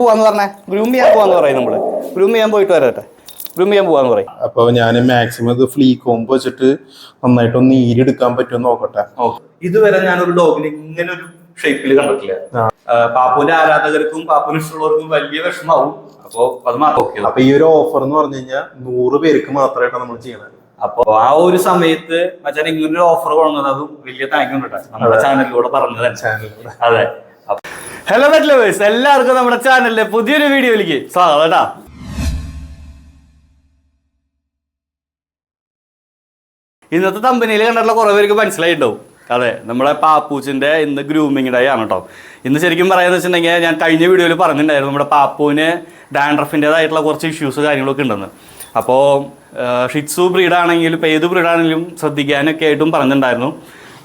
പോവാന്ന് പറഞ്ഞേ. ഗ്രൂം ചെയ്യാൻ പോവാന്ന് പറയും നമ്മൾ. ഗ്രൂം ചെയ്യാൻ പോയിട്ട് വരട്ടെ. ഗ്രൂം ചെയ്യാൻ പോവാന്ന് പറയും. അപ്പൊ ഞാൻ മാക്സിമം ഇത് ഫ്ലീ കോമ്പ് വെച്ചിട്ട് നന്നായിട്ട് നന്നായിട്ടൊന്ന് ഈരെടുക്കാൻ പറ്റുമെന്ന് നോക്കട്ടെ. ഇതുവരെ ഞാനൊരു ഡോഗിനെ ഇങ്ങനെ ഒരു ഷേപ്പിൽ കണ്ടിട്ടില്ല. പാപ്പുവിന്റെ ആരാധകർക്കും പാപ്പുവിന് ഇഷ്ടമുള്ളവർക്കും വലിയ വിഷമാവും. അപ്പോ അത് മാത്രം ഓക്കെ അപ്പൊ ഈ ഒരു ഓഫർ എന്ന് പറഞ്ഞു കഴിഞ്ഞാൽ നൂറ് പേർക്ക് മാത്രമായിട്ടാണ് നമ്മൾ ചെയ്യണത് അപ്പൊ ആ ഒരു സമയത്ത് മച്ചാൻ ഇങ്ങനൊരു ഒരു ഓഫർ കൊണ്ടുവന്നത് അതും വലിയ താങ്ക് യു കേട്ടോ നമ്മുടെ ചാനലിലൂടെ പറഞ്ഞത് ചാനലിലൂടെ അതെ. ഹലോ മെറ്റ് ലവേഴ്സ് എല്ലാവർക്കും നമ്മുടെ ചാനലിലെ പുതിയൊരു വീഡിയോയിലേക്ക് സ്വാഗതം ഇന്നത്തെ കമ്പനിയിൽ കണ്ടിട്ടുള്ള കുറേ പേർക്ക് മനസ്സിലായിട്ടുണ്ടാവും. അതെ നമ്മുടെ പാപ്പൂച്ചിന്റെ ഇന്ന് ഗ്രൂമിംഗ് ഡേ ആണ് കേട്ടോ ഇന്ന് ശരിക്കും പറയാന്ന് വെച്ചിട്ടുണ്ടെങ്കിൽ ഞാൻ കഴിഞ്ഞ വീഡിയോയിൽ പറഞ്ഞിട്ടുണ്ടായിരുന്നു നമ്മുടെ പാപ്പൂവിന് ഡാൻഡ്രഫിന്റെതായിട്ടുള്ള കുറച്ച് ഇഷ്യൂസ് കാര്യങ്ങളൊക്കെ ഉണ്ടെന്ന്. അപ്പോൾ ഷിറ്റ്സു ബ്രീഡാണെങ്കിലും ഇപ്പോൾ ഏത് ബ്രീഡാണെങ്കിലും ശ്രദ്ധിക്കാനൊക്കെ ആയിട്ടും പറഞ്ഞിട്ടുണ്ടായിരുന്നു.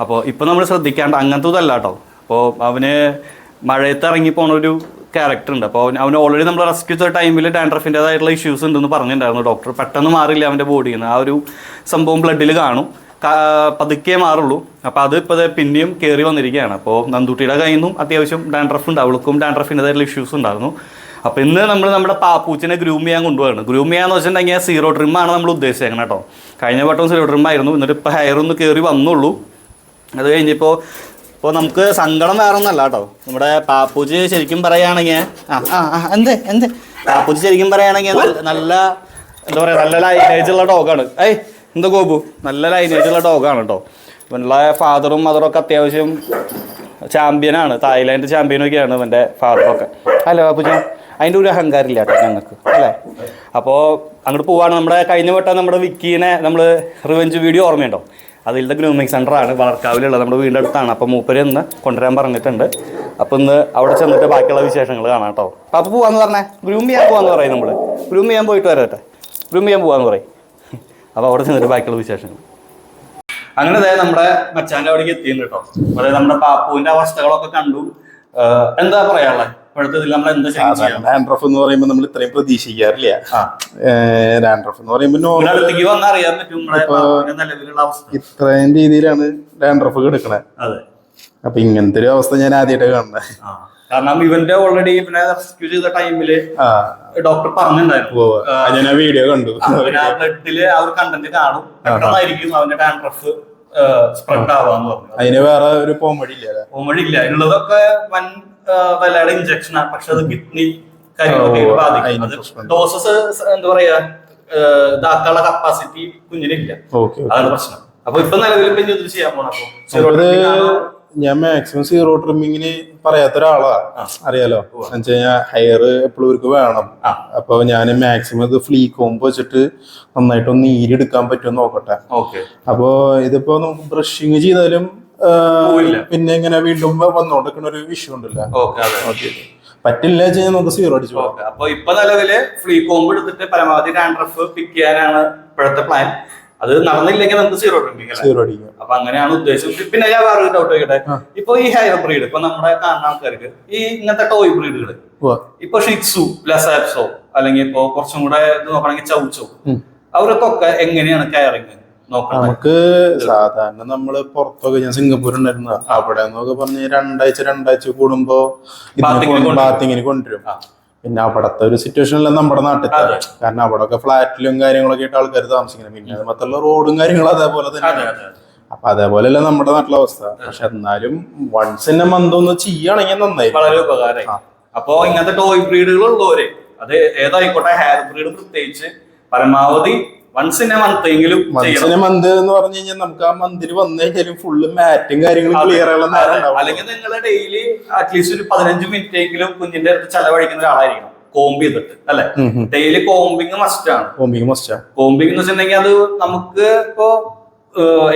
അപ്പോൾ ഇപ്പോൾ നമ്മൾ ശ്രദ്ധിക്കാണ്ട് അങ്ങനത്തെ ഇതല്ല കേട്ടോ അപ്പോൾ അവന് മഴയത്ത് ഇറങ്ങി പോണ ഒരു ക്യാരക്ടർ ഉണ്ട്. അപ്പോൾ അവൻ ഓൾറെഡി നമ്മൾ റെസ്ക്യൂ ചെയ്ത ടൈമിൽ ഡാൻഡ്രഫിന്റെതായിട്ടുള്ള ഇഷ്യൂസ് ഉണ്ടെന്ന് പറഞ്ഞിട്ടുണ്ടായിരുന്നു. ഡോക്ടർ പെട്ടെന്ന് മാറില്ല അവന്റെ ബോഡിയിൽ നിന്ന് ആ ഒരു സംഭവം ബ്ലഡിൽ കാണും. പതുക്കെ മാറുള്ളൂ. അപ്പോൾ അത് ഇപ്പോൾ പിന്നെയും കയറി വന്നിരിക്കുകയാണ്. അപ്പോൾ നന്ദുട്ടിയുടെ കയ്യിൽ നിന്നും അത്യാവശ്യം ഡാൻഡ്രഫ് ഉണ്ട്. അവൾക്കും ഡാൻഡ്രഫിന്റെതായിട്ടുള്ള ഇഷ്യൂസ് ഉണ്ടായിരുന്നു. അപ്പോൾ ഇന്ന് നമ്മൾ നമ്മുടെ പാപ്പൂച്ചിനെ ഗ്രൂം ചെയ്യാൻ കൊണ്ടുപോവാണ്. ഗ്രൂം ചെയ്യാന്ന് വെച്ചിട്ടുണ്ടെങ്കിൽ സീറോ ട്രിം ആണ് നമ്മൾ ഉദ്ദേശിച്ചേക്കണം കേട്ടോ. കഴിഞ്ഞ വട്ടം സീറോ ട്രിം ആയിരുന്നു. എന്നിട്ട് ഇപ്പോൾ ഹെയർ ഒന്ന് കയറി വന്നുള്ളൂ. അത് കഴിഞ്ഞപ്പോൾ ഇപ്പോൾ നമുക്ക് സങ്കടം വേറെ ഒന്നല്ല കേട്ടോ. നമ്മുടെ പാപ്പൂജി ശരിക്കും പറയുകയാണെങ്കിൽ ആ ആ എന്ത് എന്ത്? പാപ്പൂജി ശരിക്കും പറയുകയാണെങ്കിൽ നല്ല- എന്താ പറയുക നല്ല ലൈനേജ് ഉള്ള ഡോഗാണ് ഏയ് എന്താ ഗോപു? നല്ല ലൈനേജ് ഉള്ള ഡോഗാണ് കേട്ടോ ഇവനുള്ള ഫാദറും മദറും ഒക്കെ അത്യാവശ്യം ചാമ്പ്യനാണ് തായ്ലാൻഡ് ചാമ്പ്യനൊക്കെയാണ് ഇവന്റെ ഫാദറൊക്കെ അല്ലേ പാപ്പൂജി. അതിന്റെ ഒരു അഹങ്കാരമില്ല കേട്ടോ ഞങ്ങൾക്ക് അല്ലേ? അപ്പോൾ അങ്ങോട്ട് പോവാണ്. നമ്മുടെ കഴിഞ്ഞ വട്ടം നമ്മുടെ വിക്കീനെ നമ്മൾ റിവെഞ്ച് വീഡിയോ ഓർമ്മയുണ്ടോ? അതിലത്തെ ഗ്രൂമിങ് സെന്ററാണ് വളർക്കാവിലുള്ള നമ്മുടെ വീടിന്റെ അടുത്താണ് അപ്പോൾ മൂപ്പര് ഇന്ന് കൊണ്ടുവരാൻ പറഞ്ഞിട്ടുണ്ട്. അപ്പോൾ ഇന്ന് അവിടെ ചെന്നിട്ട് ബാക്കിയുള്ള വിശേഷങ്ങൾ കാണാം കേട്ടോ. അപ്പോൾ പോവാന്ന് പറഞ്ഞേ. ഗ്രൂം ചെയ്യാൻ പോവാന്ന് പറയും നമ്മൾ ഗ്രൂം ചെയ്യാൻ പോയിട്ട് വരട്ടെ. ഗ്രൂം ചെയ്യാൻ പോവാന്ന് പറയും. അപ്പോൾ അവിടെ ചെന്നിട്ട് ബാക്കിയുള്ള വിശേഷങ്ങൾ. അങ്ങനെ അതായത് നമ്മുടെ മച്ചാന്റെ അവിടേക്ക് എത്തിയിട്ടുണ്ട് കേട്ടോ. അതായത് നമ്മുടെ പാപ്പുവിന്റെ അവസ്ഥകളൊക്കെ കണ്ടു. എന്താ പറയാനുള്ളത് ഡാൻഡ്രഫ് എന്ന് പറയുമ്പോൾ നമ്മൾ ഇത്രയും പ്രതീക്ഷിക്കാറില്ല. ഡാൻഡ്രഫ് എന്ന് പറയുമ്പോൾ ഇത്രയും രീതിയിലാണ് ഡാൻഡ്രഫ് കിടക്കണേ. അപ്പൊ ഇങ്ങനത്തെ ഒരു അവസ്ഥ ഞാൻ ആദ്യമായിട്ട് കാണുന്നത് കാരണം ഇവന്റെ ഓൾറെഡി ഇവനെ റെസ്ക്യൂ ചെയ്ത ടൈമിൽ ഡോക്ടർ പറഞ്ഞിട്ടുണ്ടായിരുന്നു. വീഡിയോ കണ്ടു. ആ ബ്ലഡിൽ ആ ഒരു കണ്ടന്റ് കാണും. പെട്ടെന്നായിരിക്കും അവന്റെ ഡാൻഡ്രഫ് സ്പ്രെഡ് ആവാന്ന് പറഞ്ഞു അതിന് വേറെ ഒരു പോംവഴി ഇല്ല ഓമഴില്ല അതിനുള്ളതൊക്കെ വൻ വിലയുടെ ഇഞ്ചക്ഷനാണ് പക്ഷെ അത് കിഡ്നി കാര്യങ്ങളൊക്കെ ബാധിക്കും. അത് ഡോസസ് എന്താ പറയാ ഇതാക്കാനുള്ള കപ്പാസിറ്റി കുഞ്ഞിനില്ല. അതാണ് പ്രശ്നം. അപ്പൊ ഇപ്പൊ നിലവിൽ ഇപ്പൊ ചെയ്യാൻ പോണം? അപ്പൊ ഞാൻ മാക്സിമം സീറോ ട്രിമ്മിങ്ങിന് പറയാത്ത ഒരാളാണ് അറിയാലോ? എന്ന് കഴിഞ്ഞാൽ ഹെയർ എപ്പോഴും ഇവർക്ക് വേണം. അപ്പൊ ഞാൻ മാക്സിമം ഇത് ഫ്ലീ കോമ്പ് വെച്ചിട്ട് നന്നായിട്ടൊന്ന് ഈരെടുക്കാൻ പറ്റുമെന്ന് നോക്കട്ടെ. ഓക്കെ. അപ്പൊ ഇതിപ്പോ നമുക്ക് ബ്രഷിങ് ചെയ്താലും പിന്നെ ഇങ്ങനെ വീണ്ടും വന്നോണ്ടിരിക്കുന്ന ഒരു ഇഷ്യൂ ഉണ്ടല്ലോ. ഓക്കെ പറ്റില്ല വെച്ച് നമുക്ക് സീറോ അടിച്ചു പോകാം അപ്പൊ ഇപ്പൊ നിലവിൽ ഫ്ലീ കോമ്പ് എടുത്തിട്ട് പരമാവധി ഡാൻഡ്രഫ് പിക്ക് ചെയ്യാനാണ് ഇപ്പോഴത്തെ പ്ലാൻ അത് നടന്നില്ലെങ്കിൽ നമുക്ക് സീറോ സീറോ അടിക്കും അപ്പൊ അങ്ങനെയാണ് ഉദ്ദേശം പിന്നെ ഞാൻ വേറൊരു ഡൗട്ട് ചോദിക്കട്ടെ? ഇപ്പൊ ഈ ഹെയർ ബ്രീഡ് ഇപ്പൊ നമ്മുടെ കാണുന്ന ആൾക്കാർക്ക് ഈ ഇങ്ങനത്തെ ടോയ് ബ്രീഡുകൾ. ഇപ്പൊ ഷിക്സു ലസാപ്സോ അല്ലെങ്കിൽ ഇപ്പൊ കുറച്ചും കൂടെ ഇത് നോക്കണമെങ്കിൽ ചൗച്ചോ. അവർക്കൊക്കെ എങ്ങനെയാണ് കയറിങ് നമുക്ക് സാധാരണ നമ്മൾ പുറത്തൊക്കെ ഞാൻ സിംഗപ്പൂർ ഉണ്ടായിരുന്ന. അവിടെ എന്നൊക്കെ പറഞ്ഞ് രണ്ടാഴ്ച രണ്ടാഴ്ച കൂടുമ്പോ Bathing ന് കൊണ്ടുവരും. ബാത്തിങ്ങിന് കൊണ്ടുവരും. പിന്നെ അവിടത്തെ ഒരു സിറ്റുവേഷൻ അല്ല നമ്മുടെ നാട്ടിൽ കാരണം അവിടെ ഒക്കെ ഫ്ലാറ്റിലും കാര്യങ്ങളൊക്കെ ആയിട്ട് ആൾക്കാർ താമസിക്കുന്നത്. പിന്നെ അത് മാത്രമല്ല റോഡും കാര്യങ്ങളും അതേപോലെ തന്നെ അപ്പൊ അതേപോലെയല്ല നമ്മുടെ നാട്ടിലെ അവസ്ഥ. പക്ഷെ എന്നാലും വൺസ് ഇൻ എ മന്ത് ഒന്ന് ചെയ്യുകയാണെങ്കിൽ നന്നായി. വളരെ ഉപകാരമായി അപ്പൊ ഇങ്ങനത്തെ ടോയ് ബ്രീഡുകൾ ഉള്ളവര് അത് ഏതായിക്കോട്ടെ ഹെയർ ബ്രീഡ് പ്രത്യേകിച്ച് പരമാവധി വൺസ് ഇൻ എ മന്ത് എങ്കിലും വൺസ് ഇൻ എ മന്ത് എന്ന് പറഞ്ഞു കഴിഞ്ഞാൽ നമുക്ക് ആ മന്തിൽ വന്നു കഴിഞ്ഞാലും ഫുള്ള് മാറ്റും കാര്യങ്ങളും ക്ലിയർ ആയുള്ള നേരം. അല്ലെങ്കിൽ നിങ്ങൾ ഡെയിലി അറ്റ്ലീസ്റ്റ് ഒരു പതിനഞ്ച് മിനിറ്റ് എങ്കിലും കുഞ്ഞിന്റെ അടുത്ത് ചെലവഴിക്കുന്ന ഒരാളായിരിക്കണം. കോമ്പ് ചെയ്തിട്ട് അല്ലെ. ഡെയിലി കോമ്പിങ് മസ്റ്റ് ആണ്. കോമ്പിങ് മസ്റ്റ് ആണ്. കോമ്പിങ് എന്ന് വെച്ചിട്ടുണ്ടെങ്കിൽ അത് നമുക്ക് ഇപ്പോ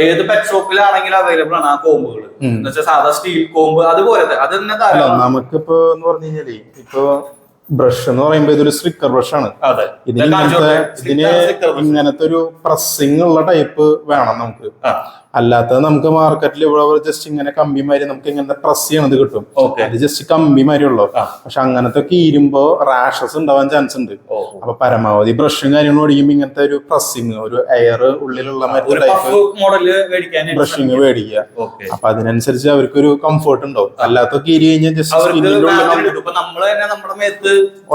ഏത് പെറ്റ് ഷോപ്പിലാണെങ്കിലും അവൈലബിൾ ആണ് ആ കോമ്പുകൾ എന്ന് വെച്ചാൽ സാധാ സ്റ്റീൽ കോമ്പ് അതുപോലെ അത് തന്നെ നമുക്കിപ്പോ എന്ന് പറഞ്ഞു കഴിഞ്ഞാൽ ഇപ്പൊ ബ്രഷ് എന്ന് പറയുമ്പോ ഇതൊരു സ്ട്രിക്കർ ബ്രഷ് ആണ്. ഇതിന് ഇങ്ങനത്തെ ഇതിന് ഇങ്ങനത്തെ ഒരു പ്രസ്സിങ് ഉള്ള ടൈപ്പ് വേണം നമുക്ക്. അല്ലാത്തത് നമുക്ക് മാർക്കറ്റിൽ ഇവിടെ ജസ്റ്റ് ഇങ്ങനെ കമ്പി മാതിരി നമുക്ക് ഇങ്ങനത്തെ പ്രസ് ചെയ്യണത് കിട്ടും. അത് ജസ്റ്റ് കമ്പി മാതിരി ഉള്ളു. പക്ഷെ അങ്ങനത്തെ ഒക്കെ ഈരുമ്പോ റാഷസ് ഉണ്ടാവാൻ ചാൻസ് ഉണ്ട്. അപ്പൊ പരമാവധി ബ്രഷും കാര്യങ്ങളും ഓടിക്കുമ്പോ ഇങ്ങനത്തെ ഒരു പ്രസ്സിങ് ഒരു എയർ ഉള്ളിലുള്ള മറ്റു ടൈപ്പ് ബ്രഷിങ് മേടിക്കുക. അപ്പൊ അതിനനുസരിച്ച് അവർക്ക് ഒരു കംഫർട്ട് ഉണ്ടാവും അല്ലാത്ത കീരി കഴിഞ്ഞാൽ ജസ്റ്റ് സ്കിന്നിന്റെ ഉള്ളിൽ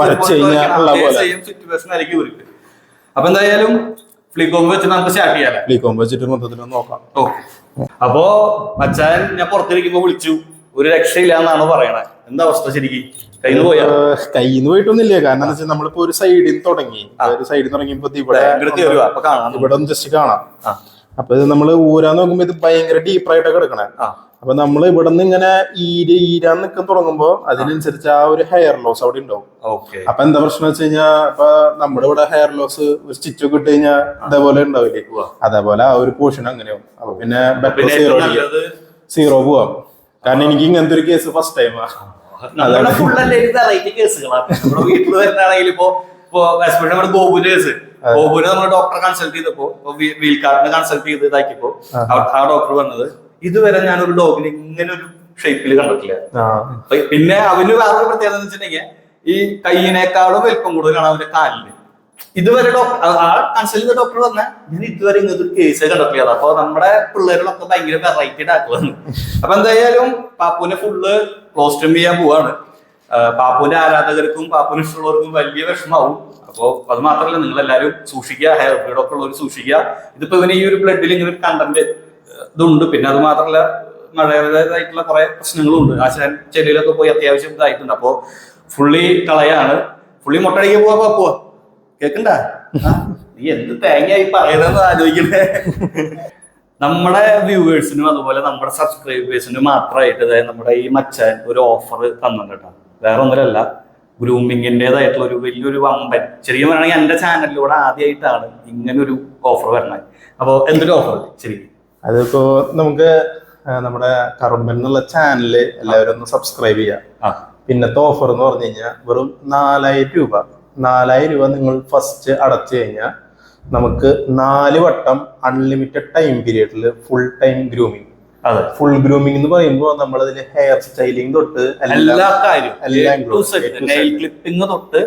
വരച്ച് കഴിഞ്ഞാൽ ഉള്ള പോലെ. അപ്പൊ എന്തായാലും ഫ്ലിക്കോമ്പ് വെച്ച് നമുക്ക് സ്റ്റാർട്ട് ചെയ്യാലേ? ഫ്ലീക്കോമ്പ് വെച്ചിട്ട് മൊത്തത്തിൽ നോക്കാം. ഓ അപ്പോ മച്ചാൻ ഞാൻ പുറത്തിരിക്കുമ്പോ വിളിച്ചു. ഒരു രക്ഷയില്ല എന്നാണ് പറയണേ. എന്താ അവസ്ഥ ശരിക്കും? കയ്യിൽ നിന്ന് പോയാ? കയ്യിൽ നിന്ന് പോയിട്ടൊന്നുമില്ല. കാരണം വെച്ചാൽ നമ്മളിപ്പോ ഒരു സൈഡിൽ നിന്ന് തുടങ്ങി. ഒരു സൈഡിൽ നിന്ന് തുടങ്ങിയപ്പോ ഇവിടെ ഇവിടെ ജസ്റ്റ് കാണാം. അപ്പൊ ഇത് നമ്മൾ ഊരാൻ നോക്കുമ്പോ ഇത് ഭയങ്കര ഡീപ്പായിട്ടൊക്കെ എടുക്കണേ അപ്പൊ നമ്മൾ ഇവിടെ നിന്ന് ഇങ്ങനെ ഈര് ഈരാന്ന് നിൽക്കാൻ തുടങ്ങുമ്പോ അതിനനുസരിച്ച് ആ ഒരു ഹെയർ ലോസ് അവിടെ ഉണ്ടാവും. അപ്പൊ എന്താ പ്രശ്നം വെച്ച് കഴിഞ്ഞാൽ ഇപ്പൊ നമ്മുടെ ഇവിടെ ഹെയർ ലോസ് ഒരു സ്റ്റിച്ച് ഒക്കെ ഇട്ട് കഴിഞ്ഞാൽ അതേപോലെ ഉണ്ടാവില്ലേ. അതേപോലെ ആ ഒരു പോർഷൻ അങ്ങനെയാവും. അപ്പൊ പിന്നെ ബെറ്റർ സീറോ സീറോ പോവാം. കാരണം എനിക്ക് ഇങ്ങനത്തെ ഒരു കേസ് ഫസ്റ്റ് ടൈമാണ് നമ്മുടെ വെറൈറ്റി കേസുകളാണ് നമ്മുടെ വീട്ടിൽ വരുന്നതാണെങ്കിൽ ഇപ്പോ ഇപ്പോ എസ്പെഷ്യലി നമ്മുടെ ഗോപുവിന്റെ കേസ് ഡോക്ടറെ കൺസൾട്ട് ചെയ്തപ്പോ വീൽ കാർഡിനെ കൺസൾട്ട് ചെയ്ത് ഇതാക്കിയപ്പോ ആ. ഡോക്ടർ പറഞ്ഞത് ഇതുവരെ ഞാൻ ഒരു ഡോഗിനെ ഇങ്ങനെ ഒരു ഷേപ്പിൽ കണ്ടിട്ടില്ല പിന്നെ അവന് വേറൊരു പ്രത്യേകത എന്ന് വെച്ചിട്ടുണ്ടെങ്കിൽ ഈ കയ്യിനേക്കാളും വലിപ്പം കൂടുതലാണ് അവന്റെ കാലിന് ഇതുവരെ ഡോക്ടർ ആ കൺസൾട്ട് ഡോക്ടർ പറഞ്ഞ ഞാൻ ഇതുവരെ ഇങ്ങനത്തെ ഒരു കേസ് കണ്ടിട്ടില്ല. അപ്പൊ നമ്മുടെ പിള്ളേരിലൊക്കെ ഭയങ്കര വെറൈറ്റി ആക്കുവാണ്. അപ്പൊ എന്തായാലും പാപ്പുവിനെ ഫുള്ള് ക്ലോസ്റ്റം ചെയ്യാൻ പോവാണ്. പാപ്പുവിന്റെ ആരാധകർക്കും പാപ്പുവിന് ഇഷ്ടമുള്ളവർക്കും വലിയ വിഷമാവും. അപ്പോ അത് മാത്രമല്ല നിങ്ങൾ എല്ലാവരും സൂക്ഷിക്കുക ഹെയർ ബ്രീഡ് ഒക്കെ ഉള്ളവർ സൂക്ഷിക്കുക. ഇതിപ്പോ ഇവന് ഈ ഒരു ബ്ലഡിൽ ഇങ്ങനെ കണ്ടന്റ് ഇതുണ്ട്. പിന്നെ അത് മാത്രമല്ല മഴയുടേതായിട്ടുള്ള കുറെ പ്രശ്നങ്ങളും ഉണ്ട് ആശാൻ ചെടിയിലൊക്കെ പോയി അത്യാവശ്യം ഇതായിട്ടുണ്ട്. അപ്പോ ഫുള്ളി കളയാണ്. ഫുള്ളി മുട്ടടിക്കാൻ പോവാ പോവാ കേക്കണ്ട? നീ എന്ത് തേങ്ങയായി പറയുന്നത് ആലോചിക്കണേ. നമ്മുടെ വ്യൂവേഴ്സിനും അതുപോലെ നമ്മുടെ സബ്സ്ക്രൈബേഴ്സിനും മാത്രമായിട്ട് അതായത് നമ്മുടെ ഈ മച്ചാൻ ഒരു ഓഫർ തന്നിട്ടുണ്ട് വേറെ ഒന്നുമല്ല ഗ്രൂമിങ്ങിന്റെതായിട്ടുള്ള ഒരു വലിയൊരു വമ്പൻ ശരിക്കും പറയുകയാണെങ്കിൽ എന്റെ ചാനലിലൂടെ ആദ്യമായിട്ടാണ് ഇങ്ങനെ ഒരു ഓഫർ വരണത് അപ്പോൾ എന്തൊരു ഓഫർ ശരിക്കും അതിപ്പോ നമുക്ക് നമ്മുടെ കറുമ്പൻ എന്നുള്ള ചാനൽ എല്ലാവരും ഒന്ന് സബ്സ്ക്രൈബ് ചെയ്യാം. പിന്നത്തെ ഓഫർ എന്ന് പറഞ്ഞു കഴിഞ്ഞാൽ വെറും നാലായിരം രൂപ. നാലായിരം രൂപ നിങ്ങൾ ഫസ്റ്റ് അടച്ചു കഴിഞ്ഞാൽ നമുക്ക് നാല് വട്ടം അൺലിമിറ്റഡ് ടൈം പീരീഡിൽ ഫുൾ ടൈം ഗ്രൂമിങ് അതെ. ഫുൾ ഗ്രൂമിംഗ് എന്ന് പറയുമ്പോൾ നമ്മൾ അതിൽ ഹെയർ സ്റ്റൈലിംഗ് തൊട്ട് എല്ലാ കാര്യവും. എല്ലാം തൊട്ട്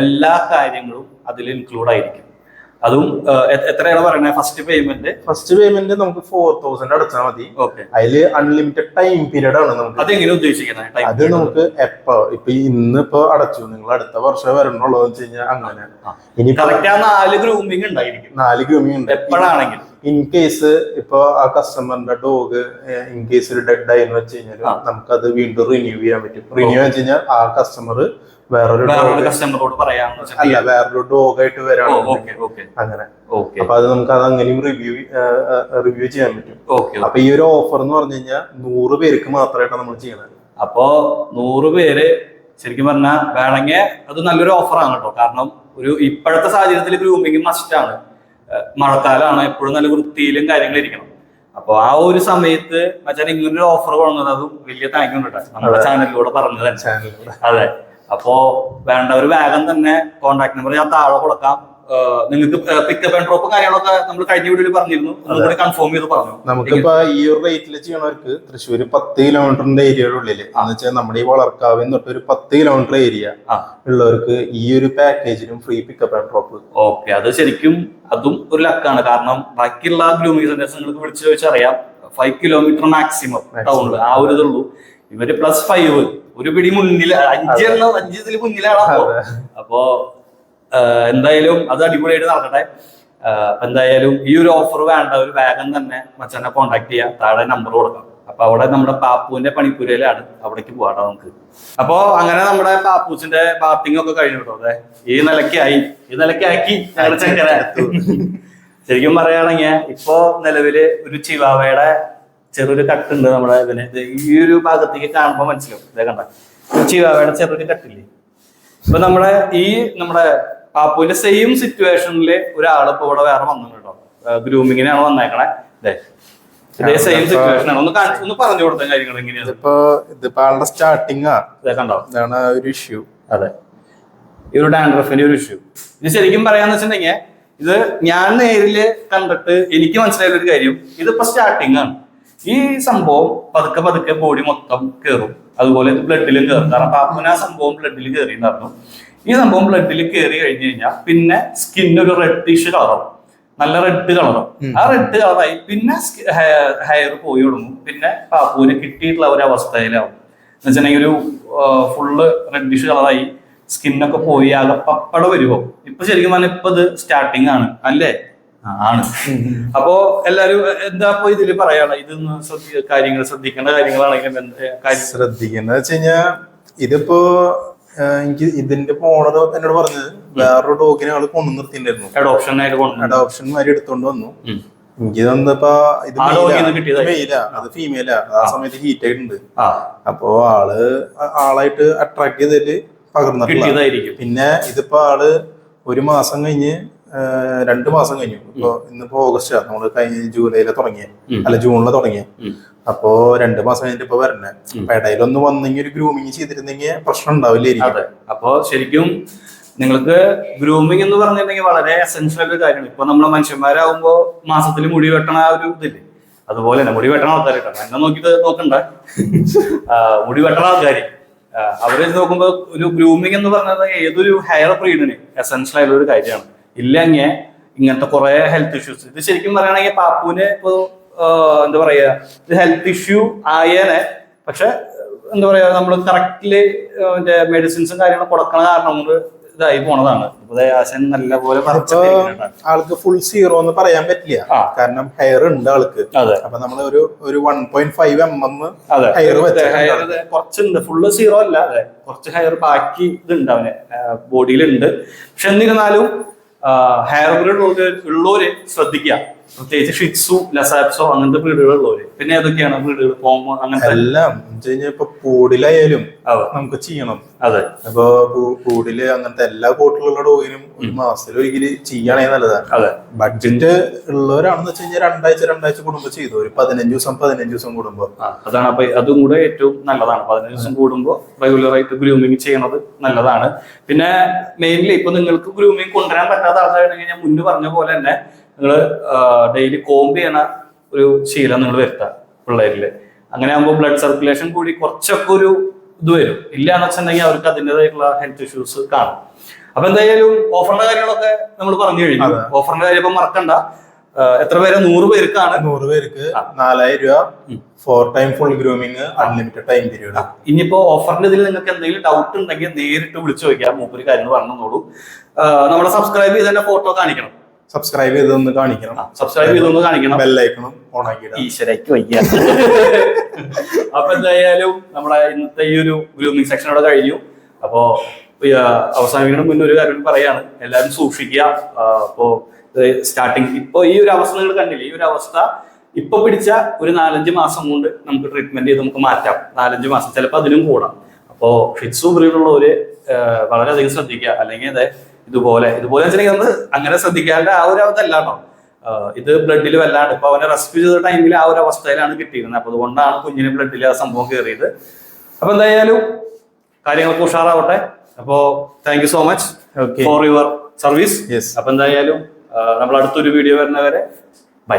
എല്ലാ കാര്യങ്ങളും അതിൽ ഇൻക്ലൂഡ് ആയിരിക്കും. അതും എത്രയാണ് പറയുന്നത്? ഫസ്റ്റ് പേയ്മെന്റ് ഫസ്റ്റ് പേയ്മെന്റ് നമുക്ക് ഫോർ തൗസൻഡ് അടച്ചാൽ മതി. ഓക്കെ അതിൽ അൺലിമിറ്റഡ് ടൈം പീരീഡ് ആണ് നമുക്ക്. അതെങ്ങനെ ഉദ്ദേശിക്കുന്നത്? അത് നമുക്ക് എപ്പോ ഇപ്പൊ ഇന്ന് ഇപ്പൊ അടച്ചു. നിങ്ങൾ അടുത്ത വർഷം വരണുള്ളൂ എന്ന് വെച്ച് കഴിഞ്ഞാൽ അങ്ങനെ. ഇനി നാല് ഗ്രൂമിംഗ് ഉണ്ടായിരിക്കും. നാല് ഗ്രൂമിംഗ് ഉണ്ട്. എപ്പോഴാണെങ്കിൽ ഇൻ കേസ് ഇപ്പൊ ആ കസ്റ്റമറിന്റെ ഡോഗ് ഇൻ കേസ് ഒരു ഡെഡ് ആയി എന്ന് വെച്ച് കഴിഞ്ഞാൽ. നമുക്കത് വീണ്ടും റിന്യൂ ചെയ്യാൻ പറ്റും. റിന്യൂ വെച്ച് കഴിഞ്ഞാൽ ആ കസ്റ്റമർ വേറൊരു കസ്റ്റമറോട് അല്ല വേറൊരു ഡോഗ് ആയിട്ട് വരാണ് അങ്ങനെ. അപ്പൊ അത് നമുക്ക് അത് അങ്ങനെയും റിവ്യൂ റിവ്യൂ ചെയ്യാൻ പറ്റും. അപ്പൊ ഈ ഒരു ഓഫർ എന്ന് പറഞ്ഞു കഴിഞ്ഞാൽ നൂറ് പേർക്ക് മാത്രമായിട്ടാണ് നമ്മൾ ചെയ്യണത് അപ്പോ നൂറ് പേര് ശരിക്കും പറഞ്ഞാൽ വേണമെങ്കിൽ അത് നല്ലൊരു ഓഫറാണ് കേട്ടോ. കാരണം ഒരു ഇപ്പോഴത്തെ സാഹചര്യത്തിൽ ഗ്രൂമിങ് മസ്റ്റ് ആണ്. മഴക്കാലമാണ് എപ്പോഴും നല്ല വൃത്തിയിലും കാര്യങ്ങളും ഇരിക്കണം. അപ്പൊ ആ ഒരു സമയത്ത് മച്ചാൻ ഇങ്ങനൊരു ഓഫർ കൊണ്ടുവന്നത് അതും വലിയ താങ്ക് യു കേട്ടോ. നമ്മുടെ ചാനലിലൂടെ പറഞ്ഞത് അതെ. അപ്പോ വേണ്ടവർ വേഗം തന്നെ കോൺടാക്ട് നമ്പർ ഞാൻ താഴെ കൊടുക്കാം. നിങ്ങൾക്ക് പിക്കപ്പ് ആൻഡ് ഡ്രോപ്പും കാര്യങ്ങളൊക്കെ നമ്മൾ കഴിഞ്ഞ വീഡിയോയിൽ പറഞ്ഞിരുന്നു. ഒന്നും കൂടി കൺഫേം ചെയ്ത് പറഞ്ഞു. നമുക്കിപ്പോ ഈ ഒരു റേറ്റിൽ ചെയ്യണവർക്ക് തൃശ്ശൂര് പത്ത് കിലോമീറ്ററിന്റെ ഏരിയയുടെ ഉള്ളിൽ. എന്ന് വെച്ചാൽ നമ്മുടെ ഈ വളർക്കാവിൽ തൊട്ട് ഒരു പത്ത് കിലോമീറ്റർ ഏരിയ ഉള്ളവർക്ക് ഈ ഒരു പാക്കേജിലും free pickup and drop okay അത് ശരിക്കും അതും ഒരു ലക്കാണ്. കാരണം ബാക്കിയുള്ള ഗ്രൂമിംഗ് സെന്റേഴ്സ് നിങ്ങൾക്ക് വിളിച്ചു ചോദിച്ചറിയാം. ഫൈവ് കിലോമീറ്റർ മാക്സിമം ടൗണിൽ ആ ഒരു ഇതുള്ളൂ. ഇവർ പ്ലസ് ഫൈവ് ഒരു പിടി മുന്നിൽ അഞ്ച് എണ്ണം അഞ്ച് ഇതിൽ മുന്നിലാണ് അപ്പോ. അപ്പോ എന്തായാലും അത് അടിപൊളിയായിട്ട് നടക്കട്ടെ. എന്തായാലും ഈ ഒരു ഓഫർ വേണ്ട ഒരു വേഗം തന്നെ മച്ചനെ കോണ്ടാക്ട് ചെയ്യാം. താഴെ നമ്പർ കൊടുക്കാം. അപ്പൊ അവിടെ നമ്മുടെ പാപ്പുവിന്റെ പണിപ്പുരയിലാണ് അവിടേക്ക് പോകാട്ടോ നമുക്ക്. അപ്പോ അങ്ങനെ നമ്മുടെ പാപ്പൂസിന്റെ ബാത്തിങ് ഒക്കെ കഴിഞ്ഞു കേട്ടോ അതെ. ഈ നിലയ്ക്കായി. ഈ നിലയ്ക്കാക്കി ഞങ്ങളുടെ ചെക്കനെ. ശരിക്കും പറയുകയാണെങ്കിൽ ഇപ്പോ നിലവിൽ ഒരു ചിവാവയുടെ ചെറിയൊരു കട്ടുണ്ട് നമ്മുടെ ഇതിന്. ഇത് ഈ ഒരു ഭാഗത്തേക്ക് കാണുമ്പോൾ മനസ്സിലാവും. ഇതേ കണ്ട? ചീവാവയുടെ ചെറിയൊരു കട്ടില്ലേ ഇപ്പൊ നമ്മുടെ ഈ നമ്മുടെ പാപ്പുവിന്റെ സെയിം സിറ്റുവേഷനിൽ ഒരാൾ ഇപ്പൊ ഇവിടെ വേറെ വന്നു കേട്ടോ. ഗ്രൂമിങ്ങിനാണ് വന്നേക്കണേ. ഇതേ ഇതേ സെയിം സിറ്റുവേഷൻ ആണ്. ഒന്ന് ഒന്ന് പറഞ്ഞു കൊടുത്ത കാര്യങ്ങൾ എങ്ങനെയാണ് ഇതിപ്പോ ആളുടെ കണ്ടോ? ഇതാണ് ഒരു ഇഷ്യൂ അതെ. ഈ ഒരു ഡാൻഡ്രഫിന്റെ ഒരു ഇഷ്യൂ ഇത് ശരിക്കും പറയാന്ന് വെച്ചിട്ടുണ്ടെങ്കിൽ ഇത് ഞാൻ നേരിൽ കണ്ടിട്ട് എനിക്ക് മനസ്സിലായ ഒരു കാര്യം. ഇതിപ്പോ സ്റ്റാർട്ടിംഗ് ആണ്. ഈ സംഭവം പതുക്കെ പതുക്കെ ബോഡി മൊത്തം കയറും അതുപോലെ ബ്ലഡിലും കയറും കാരണം പാപ്പുന ആ സംഭവം ബ്ലഡിൽ കയറിയിട്ടുണ്ടായിരുന്നു ഈ സംഭവം ബ്ലഡിൽ കയറി കഴിഞ്ഞു കഴിഞ്ഞാൽ പിന്നെ സ്കിൻ ഒരു റെഡിഷ് കളറാവും നല്ല റെഡ് കളറും ആ റെഡ് കളറായി പിന്നെ ഹെയർ പോയി തുടങ്ങും. പിന്നെ പാപ്പുവിന് കിട്ടിയിട്ടുള്ള ഒരു അവസ്ഥയിലാവും. എന്ന് വെച്ചിട്ടുണ്ടെങ്കിൽ ഒരു ഫുള്ള് റെഡിഷ് കളറായി സ്കിന്നൊക്കെ പോയി ആകെ പപ്പട വരുമോ ഇപ്പൊ ശരിക്കും പറഞ്ഞാൽ ഇപ്പൊ ഇത് സ്റ്റാർട്ടിങ് ആണ്. അല്ലേ? ആണ്. അപ്പോ എല്ലാരും എന്താ ഇപ്പൊ ഇതിൽ പറയാനുള്ള ഇതൊന്ന് ശ്രദ്ധി കാര്യങ്ങൾ ശ്രദ്ധിക്കേണ്ട കാര്യങ്ങളാണെങ്കിലും ശ്രദ്ധിക്കുന്നത് വെച്ച് കഴിഞ്ഞാ ഇതിപ്പോ എനിക്ക് ഇതിന്റെ പോണത് എന്നോട് പറഞ്ഞത് വേറൊരു ഡോഗിനെ ആൾ കൊണ്ടു നിർത്തിണ്ടായിരുന്നു അഡോപ്ഷൻ അഡോപ്ഷൻ എടുത്തോണ്ട് വന്നു. എനിക്ക് തന്നപ്പോ ഇത് മെയിലാ അത് ഫീമെയിലാ ആ സമയത്ത് ഹീറ്റ് ആയിട്ടുണ്ട്. അപ്പോ ആൾ ആളായിട്ട് അട്രാക്ട് ചെയ്തിട്ട് പകർന്നിട്ടില്ല പിന്നെ ഇതിപ്പോ ആൾ ഒരു മാസം കഴിഞ്ഞ് രണ്ട് മാസം കഴിഞ്ഞു. ഇപ്പൊ ഇന്നിപ്പോ ആണ്. നമ്മൾ കഴിഞ്ഞ ജൂലൈയിലെ തുടങ്ങിയ. അല്ല ജൂണിലെ തുടങ്ങിയ. അപ്പോ രണ്ട് മാസം കഴിഞ്ഞിട്ട് ഇപ്പൊ വരണേ. അപ്പൊ ഇടയിലൊന്ന് വന്നെങ്കിൽ ഒരു ഗ്രൂമിങ് ചെയ്തിരുന്നെങ്കിൽ പ്രശ്നം ഉണ്ടാവില്ലായിരിക്കും. അതെ. അപ്പോ ശരിക്കും നിങ്ങൾക്ക് ഗ്രൂമിങ് എന്ന് പറഞ്ഞിട്ടുണ്ടെങ്കിൽ വളരെ എസെൻഷ്യൽ ഒരു കാര്യമാണ്. ഇപ്പൊ നമ്മളെ മനുഷ്യന്മാരാകുമ്പോ മാസത്തിൽ മുടി വെട്ടണ ആ ഒരു ഇതില്ലേ? അതുപോലെ തന്നെ മുടി വെട്ടണ ആൾക്കാർ എന്നെ നോക്കിയിട്ട് നോക്കണ്ട. മുടി വെട്ടണ ആൾക്കാർ അവരെ നോക്കുമ്പോ ഒരു ഗ്രൂമിങ് എന്ന് പറഞ്ഞത് ഏതൊരു ഹെയർ ബ്രീഡിന് എസെൻഷ്യൽ ആയിട്ടുള്ള ഒരു കാര്യമാണ്. ഇല്ലെങ്കിൽ ഇങ്ങനത്തെ കുറെ ഹെൽത്ത് ഇഷ്യൂസ് ഇത് ശരിക്കും പറയുകയാണെങ്കിൽ പാപ്പുവിന് ഇപ്പോ എന്താ പറയാ ഇത് ഹെൽത്ത് ഇഷ്യൂ ആയേനെ. പക്ഷെ എന്താ പറയാ നമ്മൾ കറക്റ്റിൽ മറ്റേ മെഡിസിൻസും കാര്യങ്ങളും കൊടുക്കണ കാരണം കൊണ്ട് ഇതായി പോണതാണ്. നല്ലപോലെ ഇപ്പൊ പറിച്ചിട്ടിരിക്കുന്നുണ്ട്. ആൾക്ക് ഫുൾ സീറോ എന്ന് പറയാൻ പറ്റില്ല. കാരണം ഹെയർ ഉണ്ട് ആൾക്ക്. അപ്പൊ നമ്മൾ ഒരു ഒരു one point five M M hair hair കുറച്ചുണ്ട്. ഫുള്ള് സീറോ അല്ല. അതെ. കുറച്ച് ഹെയർ ബാക്കി ഇതുണ്ട് അവന്. ബോഡിയിലുണ്ട് പക്ഷെ എന്നിരുന്നാലും ഹെയർ ഗ്രേഡ് ഉള്ളവര് ശ്രദ്ധിക്കുക. പ്രത്യേകിച്ച് ഷിറ്റ്സു ലസാപ്സോ അങ്ങനത്തെ ബ്രീഡുകൾ ഉള്ളവര്. പിന്നെ ഏതൊക്കെയാണ് ബ്രീഡുകൾ പോമോ അങ്ങനത്തെ? എല്ലാം. ഇപ്പൊ കൂടിലായാലും അതെ. നമുക്ക് ചെയ്യണം. അതെ. അപ്പൊ പൂടിൽ കൂടിൽ അങ്ങനത്തെ എല്ലാ കൂട്ടിലുള്ള ഡോയിനും ഒരു മാസത്തിൽ ഒരിക്കൽ ചെയ്യണേ നല്ലതാണ്. അതെ. ബഡ്ജറ്റ് ഉള്ളവരാണെന്ന് വെച്ച് കഴിഞ്ഞാൽ രണ്ടാഴ്ച രണ്ടാഴ്ച കൂടുമ്പോ ചെയ്തു. ഒരു പതിനഞ്ച് ദിവസം പതിനഞ്ച് ദിവസം കൂടുമ്പോ. അതാണ് അപ്പൊ അതും കൂടെ ഏറ്റവും നല്ലതാണ്. പതിനഞ്ച് ദിവസം കൂടുമ്പോൾ റെഗുലർ ആയിട്ട് ഗ്രൂമിങ് ചെയ്യണത് നല്ലതാണ്. പിന്നെ മെയിൻലി ഇപ്പൊ നിങ്ങൾക്ക് ഗ്രൂമിങ് കൊണ്ടുവരാൻ പറ്റാത്ത ആൾക്കാരുണ്ടെങ്കിൽ ഞാൻ മുന്നേ പറഞ്ഞ പോലെ തന്നെ നിങ്ങൾ ഡെയിലി കോമ്പ് ചെയ്യണ ഒരു ശീലം നിങ്ങൾ വരുത്താം പിള്ളേരിൽ അങ്ങനെ ആകുമ്പോൾ ബ്ലഡ് സർക്കുലേഷൻ കൂടി കുറച്ചൊക്കെ ഒരു ഇത് വരും. ഇല്ല എന്ന് വെച്ചിട്ടുണ്ടെങ്കിൽ അവർക്ക് അതിന്റെതായിട്ടുള്ള ഹെൽത്ത് ഇഷ്യൂസ് കാണും. അപ്പൊ എന്തായാലും ഓഫറിന്റെ കാര്യങ്ങളൊക്കെ നമ്മൾ പറഞ്ഞു കഴിഞ്ഞു. ഓഫറിന്റെ കാര്യം ഇപ്പൊ മറക്കണ്ട. എത്ര പേരെ? നൂറ് പേർക്കാണ്. നൂറ് പേർക്ക് നാലായിരം രൂപ four time full grooming unlimited time period ഇനിയിപ്പോ ഓഫറിന്റെ ഇതിൽ നിങ്ങൾക്ക് എന്തെങ്കിലും ഡൗട്ട് ഉണ്ടെങ്കിൽ നേരിട്ട് വിളിച്ചു ചോദിക്കാം. മൂപ്പര് കാര്യങ്ങൾ പറഞ്ഞോളൂ നമ്മളെ സബ്സ്ക്രൈബ് ചെയ്ത് ഫോട്ടോ കാണിക്കണം. സബ്സ്ക്രൈബ് ചെയ്തൊന്ന് കാണിക്കണം. സബ്സ്ക്രൈബ് ചെയ്തൊന്ന് കാണിക്കണം. ബെല്ലൈക്കണം ഓൺ ആക്കിയിടാം ഈശ്വരയ്ക്ക് വയ്യ. അപ്പൊ എന്തായാലും നമ്മുടെ ഇന്നത്തെ ഈ ഒരു ഗ്രൂമിംഗ് സെക്ഷൻ അവിടെ കഴിഞ്ഞു. അപ്പോ അവസാനിക്കണം മുന്നേ ഒരു കാര്യം പറയാണ്. എല്ലാവരും സൂക്ഷിക്കുക. അപ്പോ സ്റ്റാർട്ടിങ് ഇപ്പൊ ഈ ഒരു അവസ്ഥ നിങ്ങൾ കണ്ടില്ലേ? ഈ ഒരു അവസ്ഥ ഇപ്പൊ പിടിച്ച ഒരു നാലഞ്ച് മാസം കൊണ്ട് നമുക്ക് ട്രീറ്റ്മെന്റ് ചെയ്ത് നമുക്ക് മാറ്റാം. നാലഞ്ച് മാസം. ചിലപ്പോൾ അതിനും കൂടാം. അപ്പോ ഷിറ്റ്സു ബ്രീഡുള്ളവര് വളരെയധികം ശ്രദ്ധിക്കുക. അല്ലെങ്കിൽ അതെ ഇതുപോലെ ഇതുപോലെ വെച്ചിട്ടുണ്ടെങ്കിൽ നമ്മൾ അങ്ങനെ ശ്രദ്ധിക്കാണ്ട് ആ ഒരു അവസ്ഥ കേട്ടോ ഇത് ബ്ലഡിൽ വല്ലാണ്ട്. ഇപ്പൊ അവനെ റെസ്ക്യൂ ചെയ്ത ടൈമിൽ ആ ഒരു അവസ്ഥയിലാണ് കിട്ടിയിരുന്നത്. അപ്പൊ അതുകൊണ്ടാണ് കുഞ്ഞിന് ബ്ലഡിൽ ആ സംഭവം കയറിയത് അപ്പൊ എന്തായാലും കാര്യങ്ങളൊക്കെ ഉഷാറാവട്ടെ. അപ്പോ thank you so much. For your service. അപ്പൊ എന്തായാലും നമ്മൾ അടുത്തൊരു വീഡിയോ വരുന്നവരെ ബൈ